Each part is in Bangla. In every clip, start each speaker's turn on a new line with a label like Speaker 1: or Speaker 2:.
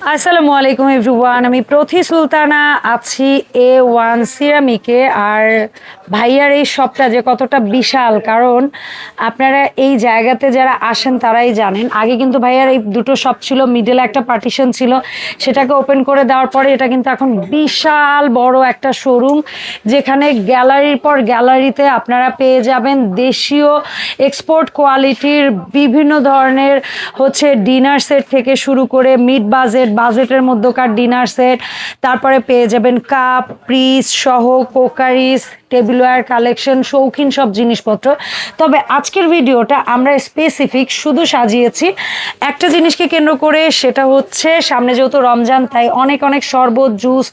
Speaker 1: আসসালামু আলাইকুম, এভরিওয়ান। আমি প্রথি সুলতানা, আছি এ ওয়ান সিরামিকে। আর ভাইয়ার এই শপটা যে কতটা বিশাল, কারণ আপনারা এই জায়গাতে যারা আসেন, তারাই জানেন। আগে কিন্তু ভাইয়ার এই দুটো শপ ছিল মিডলে একটা পার্টিশন ছিল, সেটাকে ওপেন করে দেওয়ার পরে এটা কিন্তু এখন বিশাল বড় একটা শোরুম যেখানে গ্যালারির পর গ্যালারিতে আপনারা পেয়ে যাবেন দেশীয় এক্সপোর্ট কোয়ালিটির বিভিন্ন ধরনের হচ্ছে ডিনার সেট থেকে শুরু করে মিড বাজেট বাজেটের মধ্যকার ডিনার সেট তারপরে পেয়ে যাবেন কাপ প্রিস সহ কোকারিস টেবিলওয়্যার কালেকশন শৌখিন সব জিনিসপত্র। তবে আজকের ভিডিওটা আমরা স্পেসিফিক শুধু সাজিয়েছি। একটা জিনিসকে কেন্দ্র করে সেটা হচ্ছে সামনে যেহেতু রমজান তাই অনেক অনেক শরবত জুস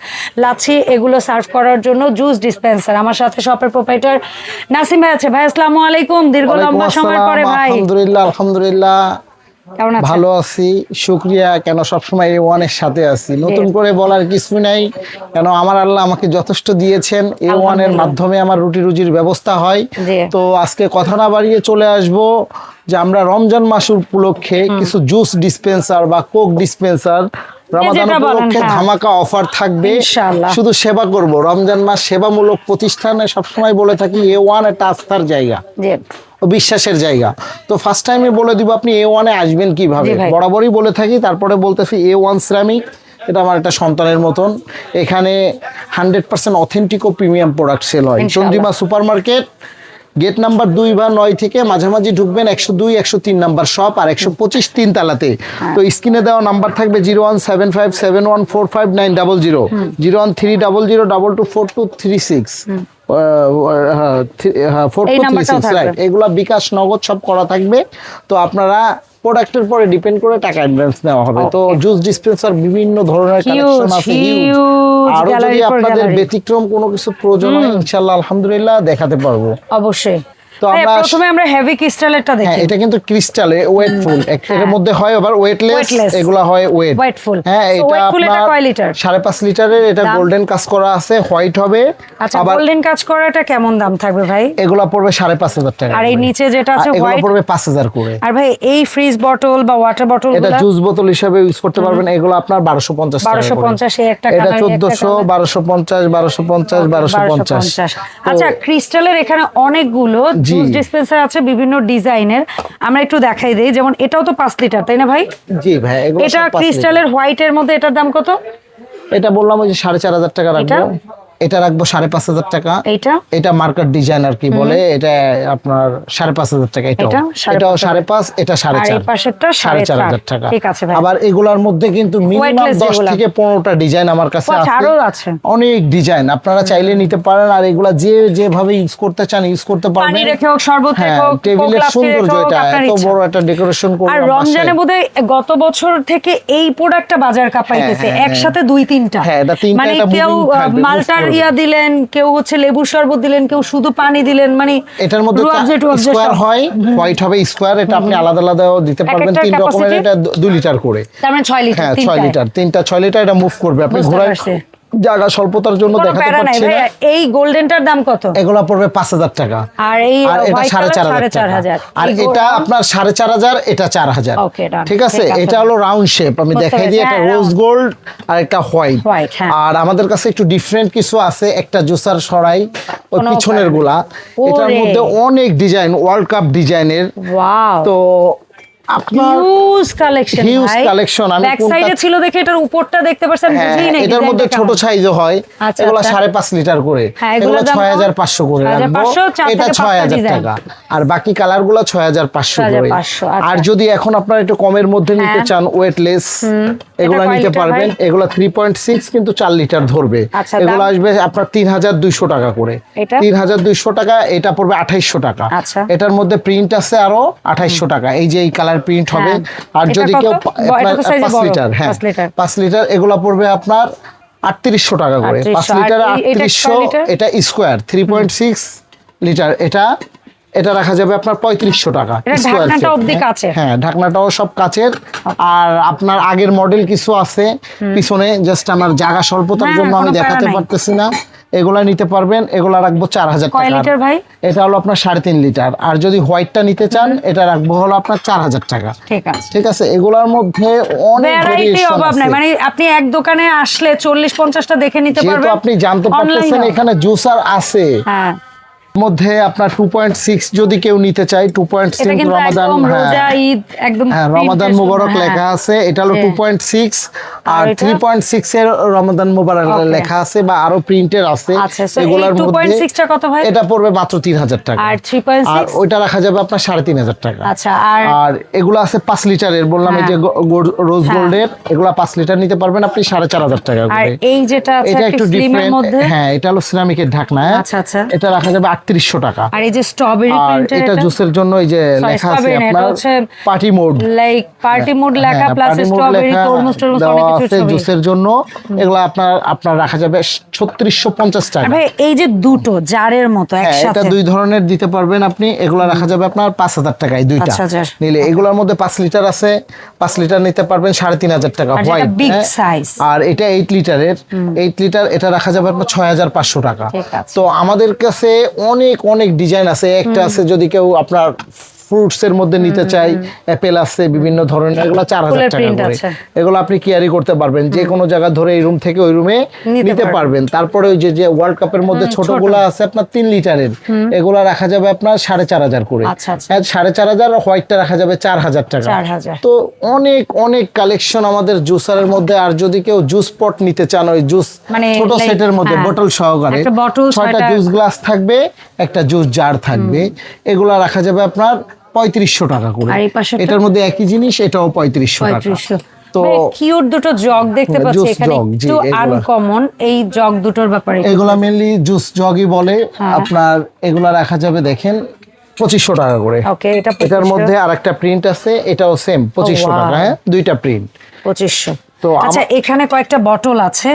Speaker 1: লাচ্ছি এগুলো সার্ভ করার জন্য জুস ডিসপেন্সার আমার সাথে শপের প্রোপাইটার নাসিম ভাই আছে। ভাই আসসালামু আলাইকুম। দীর্ঘ লম্বা সময় পরে ভাই।
Speaker 2: আলহামদুলিল্লাহ আলহামদুলিল্লাহ। ভালো আছি শুক্রিয়া কেন সবসময় এ ওয়ানের সাথে আছি। নতুন করে বলার কিছু নাই কেন আমার আল্লাহ আমাকে যথেষ্ট দিয়েছেন। এ ওয়ানের মাধ্যমে আমার রুটি রুজির ব্যবস্থা হয়। তো আজকে কথা না বাড়িয়ে চলে আসব যে আমরা রমজান মাস উপলক্ষে কিছু জুস ডিসপেন্সার বা কোক ডিসপেন্সার রমাদান উপলক্ষে। ধামাকা অফার থাকবে। শুধু সেবা করব। রমজান মাস সেবামূলক প্রতিষ্ঠানে সবসময় বলে থাকি এ ওয়ান একটা আস্থার জায়গা। বিশ্বাসের জায়গা। তো ফার্স্ট টাইমে বলে দিব আপনি এ ওয়ানে আসবেন কীভাবে? বরাবরই বলে থাকি তারপরে বলতেছি এ ওয়ান সিরামিক এটা আমার একটা সন্তানের মতন। এখানে হান্ড্রেড পার্সেন্ট অথেন্টিক ও প্রিমিয়াম প্রোডাক্ট সেল হয়। Chandrima super market gate number দুই বা নয় থেকে মাঝামাঝি ঢুকবেন একশো দুই একশো তিন নাম্বার শপ আর একশো পঁচিশ তিন তালাতে।
Speaker 1: হ্যাঁ।
Speaker 2: তো স্ক্রিনে দেওয়া নাম্বার থাকবে zero one seven five seven one four five nine double zero zero one three double zero double two four two three six four two three six right এগুলা বিকাশ নগদ সব করা থাকবে। তো আপনারা প্রোডাক্টের পরে ডিপেন্ড করে টাকা অ্যাডভান্স নেওয়া হবে। তো জুস ডিসপেন্সার বিভিন্ন ধরনের কালেকশন আছে।
Speaker 1: আরও
Speaker 2: যদি আপনাদের ব্যতিক্রম কোনো কিছু প্রয়োজন হয় ইনশাআল্লাহ আলহামদুলিল্লাহ দেখাতে পারব।
Speaker 1: অবশ্যই।
Speaker 2: তো আমরা-
Speaker 1: প্রথমে আমরা হেভি ক্রিস্টালেরটা
Speaker 2: হ্যাঁ
Speaker 1: দেখি।
Speaker 2: এটা কিন্তু ক্রিস্টালে ওয়েটফুল এর মধ্যে হয় আবার ওয়েটলেস এগুলা হয় ওয়েট
Speaker 1: Weightful।
Speaker 2: হ্যাঁ এটা আপনার
Speaker 1: কয় লিটার?
Speaker 2: সাড়ে পাঁচ লিটারের এটা গোল্ডেন কাজ করা আছে হোয়াইট হবে।
Speaker 1: আচ্ছা গোল্ডেন কাজ করাটা কেমন দাম থাকবে ভাই?
Speaker 2: এগুলা পড়বে সাড়ে পাঁচ হাজার টাকা
Speaker 1: আর এই নিচে যেটা আছে
Speaker 2: আর এগুলা পড়বে পাঁচ হাজার করে।
Speaker 1: আর ভাই এই ফ্রিজ বটল বা ওয়াটার বটল
Speaker 2: এটা জুস বোতল হিসেবে ইউজ করতে পারবেন। এগুলো আপনার বারোশো পঞ্চাশ
Speaker 1: 1250 এই একটা
Speaker 2: এটা
Speaker 1: colour, এই একটা
Speaker 2: চোদ্দশো
Speaker 1: colour।
Speaker 2: বারোশো পঞ্চাশ বারোশো পঞ্চাশ বারোশো পঞ্চাশ।
Speaker 1: 1250 আচ্ছা ক্রিস্টালের এখানে অনেকগুলো। জুস ডিসপেন্সার আছে বিভিন্ন ডিজাইনের। আমরা একটু দেখাই দেই যেমন এটাও তো পাঁচ লিটার তাই না ভাই?
Speaker 2: জি ভাই
Speaker 1: এটা ক্রিস্টালের হোয়াইটের মধ্যে এটার দাম কত?
Speaker 2: এটা বললাম ওই যে সাড়ে চার হাজার টাকা রাখব। এটা রাখব সাড়ে পাঁচ হাজার টাকা।
Speaker 1: এইটা?
Speaker 2: এটা মার্কার ডিজাইন আর কি বলে এটা আপনার সাড়ে পাঁচ হাজার টাকা এটাও।
Speaker 1: এটা
Speaker 2: এটাও সাড়ে পাঁচ এটা সাড়ে চার। সাড়ে চার। হাজার টাকা। আবার এগুলার মধ্যে কিন্তু মিনিমাম দশ থেকে পনেরোটা ডিজাইন আমার কাছে আছে। অনেক ডিজাইন আপনারা চাইলে নিতে পারেন আর এগুলা যে যেভাবে ইউজ করতে চান ইউজ করতে পারবেন।
Speaker 1: শরবত
Speaker 2: হ্যাঁ টেবিলের সৌন্দর্য এটা এত বড় একটা ডেকোরেশন
Speaker 1: আর রমজানে। বোধহয় গত বছর থেকে এই প্রোডাক্টটা বাজার কাঁপাইতেছে
Speaker 2: হ্যাঁ, হ্যাঁ,
Speaker 1: একসাথে দুই তিনটা।
Speaker 2: হ্যাঁ, এটা তিনটা,
Speaker 1: মানে কেউ মালটার ইয়া দিলেন কেউ হচ্ছে লেবু শরবত দিলেন কেউ শুধু পানি দিলেন মানে
Speaker 2: এটার মধ্যে স্কোয়ার হয় হোয়াইট হবে স্কোয়ার এটা আপনি আলাদা আলাদাও দিতে পারবেন তিন রকমের এটা দু- দুই লিটার করে।
Speaker 1: তার মানে ছয় লিটার
Speaker 2: হ্যাঁ ছয় লিটার তিনটা ছয় লিটার এটা মুভ করবে। আপনি ঘোরায়। জায়গা স্বল্পতার জন্য দেখাতে পারছি না।
Speaker 1: এই গোল্ডেনটার দাম কত?
Speaker 2: এগুলা পড়বে পাঁচ হাজার টাকা।
Speaker 1: আর এই
Speaker 2: আর এটা
Speaker 1: white
Speaker 2: সাড়ে
Speaker 1: color
Speaker 2: চার
Speaker 1: সাড়ে চার
Speaker 2: হাজার
Speaker 1: হাজার।
Speaker 2: টাকা। আর এটা আপনার সাড়ে চার হাজার এটা চার হাজার।
Speaker 1: Okay, done.
Speaker 2: ঠিক আছে? এটা হলো রাউন্ড শেপ আমি দেখাই দিই একটা
Speaker 1: হ্যাঁ,
Speaker 2: রোজ গোল্ড আর একটা হোয়াইট
Speaker 1: হ্যাঁ।
Speaker 2: আর আমাদের কাছে একটু ডিফারেন্ট কিছু আছে একটা জুসার সরাই ওই পিছনেরগুলা এটার মধ্যে অনেক ডিজাইন ওয়ার্ল্ড কাপ ডিজাইনের তো
Speaker 1: হিউজ কালেকশন
Speaker 2: Huge collection, আমি
Speaker 1: ব্যাক সাইডে ছিল দেখে এটার উপরটা দেখতে পারছেন
Speaker 2: হ্যাঁ,
Speaker 1: নাই
Speaker 2: এটার মধ্যে ছোট সাইজও হয়।
Speaker 1: আচ্ছা,
Speaker 2: এগুলো
Speaker 1: আচ্ছা।
Speaker 2: সাড়ে পাঁচ লিটার করে।
Speaker 1: হ্যাঁ,
Speaker 2: এগুলো করে রাখব। এটা। টাকা। আর বাকি কালারগুলো ছয় হাজার পাঁচশো করে।
Speaker 1: 6500, আচ্ছা।
Speaker 2: আর যদি এখন আপনার একটু কমের মধ্যে নিতে
Speaker 1: হ্যাঁ।
Speaker 2: চান ওয়েটলেস এগুলো নিতে পারবেন? এগুলো থ্রি পয়েন্ট সিক্স কিন্তু চার লিটার ধরবে।
Speaker 1: আচ্ছা,
Speaker 2: এগুলো আসবে আপনার তিন হাজার দুইশো টাকা করে।
Speaker 1: এটা?
Speaker 2: তিন হাজার দুইশো টাকা এটা পড়বে আঠাইশশো টাকা।
Speaker 1: আচ্ছা।
Speaker 2: এটার মধ্যে প্রিন্ট আছে আরও আঠাইশশো টাকা। এই যে এই কালার প্রিন্ট হবে।
Speaker 1: হ্যাঁ।
Speaker 2: আর যদি কেউ আপনার পাঁচ লিটার হ্যাঁ।
Speaker 1: পাঁচ লিটার।
Speaker 2: পাঁচ এগুলা পড়বে আপনার আটত্রিশশো টাকা করে।
Speaker 1: 3800
Speaker 2: পাঁচ লিটার
Speaker 1: এই- এটা
Speaker 2: square three point six litre. এটা এটা রাখা যাবে আপনার পঁয়ত্রিশশো টাকা হ্যাঁ, হ্যাঁ ঢাকনাটাও সব কাচের। আর আপনার আগের মডেল কিছু আছে পিছনে জাস্ট আমার জায়গা স্বল্পতার জন্য আমি দেখাতে পারতেছি না। এগুলা নিতে পারবেন এগুলা রাখব চার হাজার টাকা এটা হলো আপনার সাড়ে তিন লিটার আর যদি হোয়াইটটা নিতে চান এটা রাখব হলো আপনার চার হাজার টাকা।
Speaker 1: ঠিক আছে।
Speaker 2: এগুলার মধ্যে অনেক
Speaker 1: ভ্যারাইটি অভাব নাই। মানে আপনি এক দোকানে আসলে চল্লিশ পঞ্চাশটা দেখে নিতে পারবেন
Speaker 2: আপনি জানতে পারতেছেন এখানে জুসার আছে।
Speaker 1: হ্যাঁ।
Speaker 2: মধ্যে আপনার টু পয়েন্ট সিক্স যদি কেউ নিতে চায় টু পয়েন্ট রমাদান হ্যাঁ
Speaker 1: রোজা
Speaker 2: হ্যাঁ রমাদান মুবারক
Speaker 1: হ্যাঁ।
Speaker 2: লেখা আছে এটা হলো টু
Speaker 1: হ্যাঁ।
Speaker 2: পয়েন্ট সিক্স আর
Speaker 1: আর এটা?
Speaker 2: থ্রি পয়েন্ট সিক্স এর রমাদান মুবারক লেখা আছে বা আরও প্রিন্টের আছে
Speaker 1: আচ্ছা,
Speaker 2: এগুলোর
Speaker 1: 2.6 ভাই?
Speaker 2: এটা পড়বে মাত্র তিন হাজার টাকা
Speaker 1: আর 3.6?
Speaker 2: আর ওইটা রাখা যাবে আপনার সাড়ে তিন হাজার টাকা
Speaker 1: আচ্ছা আর
Speaker 2: আর এগুলো আছে পাঁচ লিটারের বললাম এই যে রোজ
Speaker 1: হ্যাঁ।
Speaker 2: গোল্ডের এগুলা পাঁচ লিটার নিতে পারবেন আপনি সাড়ে চার হাজার টাকা
Speaker 1: আর এই যেটা
Speaker 2: এটা
Speaker 1: একটু
Speaker 2: ডিফারেন্ট হ্যাঁ এটা হলো সিরামিকের ঢাকনা?
Speaker 1: আচ্ছা, আচ্ছা।
Speaker 2: এটা রাখা যাবে আটত্রিশশো টাকা।
Speaker 1: আর এই যে স্ট্রবেরি
Speaker 2: এটা জুসের জন্য এই যে লেখা আছে আপনার party mode
Speaker 1: like party mode লেখা
Speaker 2: হ্যাঁ,
Speaker 1: প্লাস স্ট্রবেরি
Speaker 2: লেখা
Speaker 1: তরমুজ অনেক কিছু
Speaker 2: জুসের জন্য। এগুলো আপনার আপনার রাখা যাবে ছত্রিশশো পঞ্চাশ
Speaker 1: আর
Speaker 2: টাকা
Speaker 1: ভাই এই যে দুটো জারের মতো
Speaker 2: হ্যাঁ এটা দুই ধরনের দিতে পারবেন আপনি। এগুলো রাখা যাবে আপনার পাঁচ হাজার টাকায় দুইটা। নিলে এগুলোর মধ্যে পাঁচ লিটার আছে। পাঁচ লিটার নিতে পারবেন সাড়ে তিন হাজার টাকা হোয়াইট আর এটা এইট লিটারের এইট লিটার এটা রাখা যাবে আপনার ছয় হাজার পাঁচশো টাকা। তো আমাদের কাছে অনেক অনেক অনেক ডিজাইন আছে। একটা আছে যদি কেউ আপনার ফ্রুটস এর মধ্যে নিতে চাই অ্যাপেল আছে বিভিন্ন ধরনের এগুলো চার হাজার টাকা করে। এগুলো আপনি ক্যারি করতে পারবেন যে কোনো জায়গা ধরে এই রুম থেকে ওই রুমে
Speaker 1: নিতে পারবেন।
Speaker 2: তারপরে ওই যে যে ওয়ার্ল্ড কাপের মধ্যে ছোটগুলো আছে আপনার তিন লিটারের এগুলা রাখা যাবে আপনার সাড়ে চার হাজার করে।
Speaker 1: আচ্ছা, আচ্ছা।
Speaker 2: হ্যাঁ, সাড়ে চার হাজার হোয়াইটটা রাখা যাবে চার হাজার টাকা।
Speaker 1: 4,000
Speaker 2: তো অনেক অনেক কালেকশন আমাদের জুসারের মধ্যে আর যদি কেউ জুস পট নিতে চান ওই জুস
Speaker 1: মানে
Speaker 2: ছোট সেটের মধ্যে
Speaker 1: হ্যাঁ,
Speaker 2: বোতল সহকারে ছয়টা- জুস গ্লাস থাকবে একটা জুস জার থাকবে। এগুলা রাখা যাবে আপনার পঁয়ত্রিশশো টাকা করে। এটার মধ্যে একই জিনিস এটাও পঁয়ত্রিশশো টাকা। তো
Speaker 1: কিউট দুটো জগ দেখতে
Speaker 2: হ্যাঁ,
Speaker 1: পাচ্ছি এখানে। একটু আনকমন এই জগ দুটোর ব্যাপারে।
Speaker 2: এগুলা জুস জগই বলে।
Speaker 1: হ্যাঁ।
Speaker 2: আপনার এগুলা রাখা যাবে দেখেন পঁচিশশো টাকা করে। এটার মধ্যে আর একটা প্রিন্ট আছে এটাও সেম পঁচিশশো টাকা হ্যাঁ দুইটা প্রিন্ট
Speaker 1: পঁচিশশো।
Speaker 2: তো
Speaker 1: আচ্ছা এখানে কয়েকটা বটল আছে।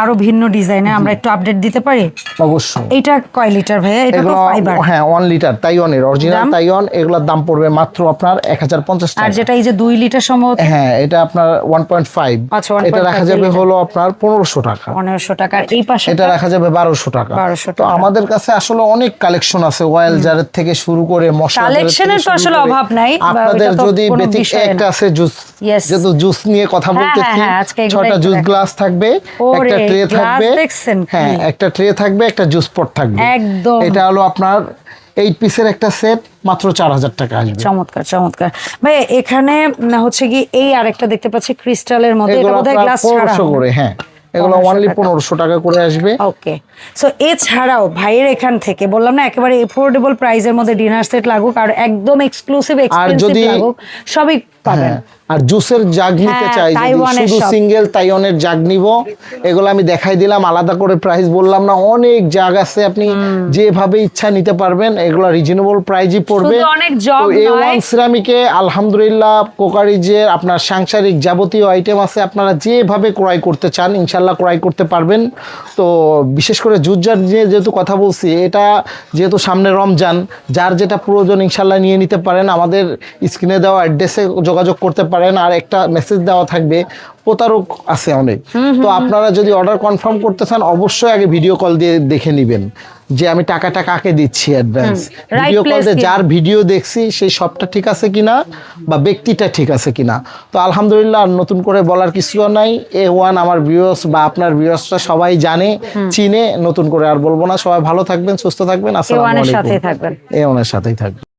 Speaker 1: আরও ভিন্ন ডিজাইনের আমরা একটু আপডেট দিতে পারি?
Speaker 2: অবশ্যই।
Speaker 1: এইটা কয় লিটার ভাইয়া? এটা তো ফাইবার
Speaker 2: হ্যাঁ ওয়ান লিটার তাইওয়ানের অরিজিনাল? তাইওয়ান এগুলোর দাম পড়বে মাত্র আপনার এক হাজার পঞ্চাশ
Speaker 1: আর যেটা এই যে দুই লিটার সম্ভবত?
Speaker 2: হ্যাঁ এটা আপনার ওয়ান পয়েন্ট ফাইভ
Speaker 1: আচ্ছা,
Speaker 2: এটা রাখা যাবে হলো আপনার পনেরোশো টাকা।
Speaker 1: পনেরোশো টাকা। আর এই পাশে
Speaker 2: এটা রাখা যাবে বারোশো টাকা।
Speaker 1: 1200
Speaker 2: তো আমাদের কাছে আসলে অনেক কালেকশন আছে অয়েল জারের থেকে শুরু করে মশলা
Speaker 1: এর তো আসলে অভাব নাই,
Speaker 2: আপনাদের যদি একটা আছে জুস. যেহেতু জুস নিয়ে কথা
Speaker 1: হ্যাঁ,
Speaker 2: বলতেছি
Speaker 1: হ্যাঁ, এগুলো
Speaker 2: ছয়টা
Speaker 1: একটু
Speaker 2: জুস গ্লাস থাকবে একটা ট্রে থাকবে হ্যাঁ একটা ট্রে থাকবে একটা জুস পট থাকবে।
Speaker 1: একদম।
Speaker 2: এটা হলো আপনার এইট পিসের একটা সেট মাত্র চার হাজার টাকা আসবে।
Speaker 1: চমৎকার চমৎকার। ভাই এখানে হচ্ছে কি এই আরেকটা দেখতে পাচ্ছি ক্রিস্টালের মধ্যে এটা বোধহয় গ্লাস ছাড়া
Speaker 2: করে হ্যাঁ। এগুলো অনলি পনেরোশো টাকা করে আসবে।
Speaker 1: ওকে সো এছাড়াও ভাইয়ের এখান থেকে বললাম না একেবারে এফোর্ডেবল প্রাইসের মধ্যে ডিনার সেট লাগুক আর একদম এক্সক্লুসিভ এক্সপেন্সিভ
Speaker 2: যদি-
Speaker 1: লাগুক সবই পাবেন।
Speaker 2: হ্যাঁ আর জুসের জাগ নিতে
Speaker 1: হ্যাঁ,
Speaker 2: চাই শুধু। সিঙ্গেল তাইওয়ানের জাগ নিব এগুলো আমি দেখাই দিলাম আলাদা করে প্রাইস বললাম না অনেক জাগ আছে আপনি যেভাবে ইচ্ছা নিতে পারবেন এগুলো রিজনেবল প্রাইজই পড়বে। এ ওয়ান সিরামিকে আলহামদুলিল্লাহ কোকারিজের আপনার সাংসারিক যাবতীয় আইটেম আছে আপনারা যেভাবে ক্রয় করতে চান ইনশাল্লাহ ক্রয় করতে পারবেন। তো বিশেষ করে জুজার নিয়ে যেহেতু কথা বলছি এটা যেহেতু সামনে রমজান যার যেটা প্রয়োজন ইনশাল্লাহ নিয়ে নিতে পারেন আমাদের স্ক্রিনে দেওয়া অ্যাড্রেসে যোগাযোগ করতে পারেন আর একটা মেসেজ দেওয়া থাকবে। প্রতারক আছে অনেক। তো আপনারা যদি অর্ডার কনফার্ম করতে চান অবশ্যই আগে ভিডিও কল দিয়ে দেখে নেবেন যে আমি টাকাটা কাকে দিচ্ছি অ্যাডভান্স ভিডিও কল দিয়ে যার ভিডিও দেখছি সেই সবটা ঠিক আছে কিনা বা ব্যক্তিটা ঠিক আছে কিনা। তো আলহামদুলিল্লাহ নতুন করে বলার কিছু নাই। এ ওয়ান আমার ভিউয়ার্স বা আপনার ভিউয়ার্সরা সবাই জানে চিনে নতুন করে আর বলব না। সবাই ভালো থাকবেন সুস্থ থাকবেন। আসসালামু আলাইকুম। এ ওয়ানের সাথেই থাকবেন।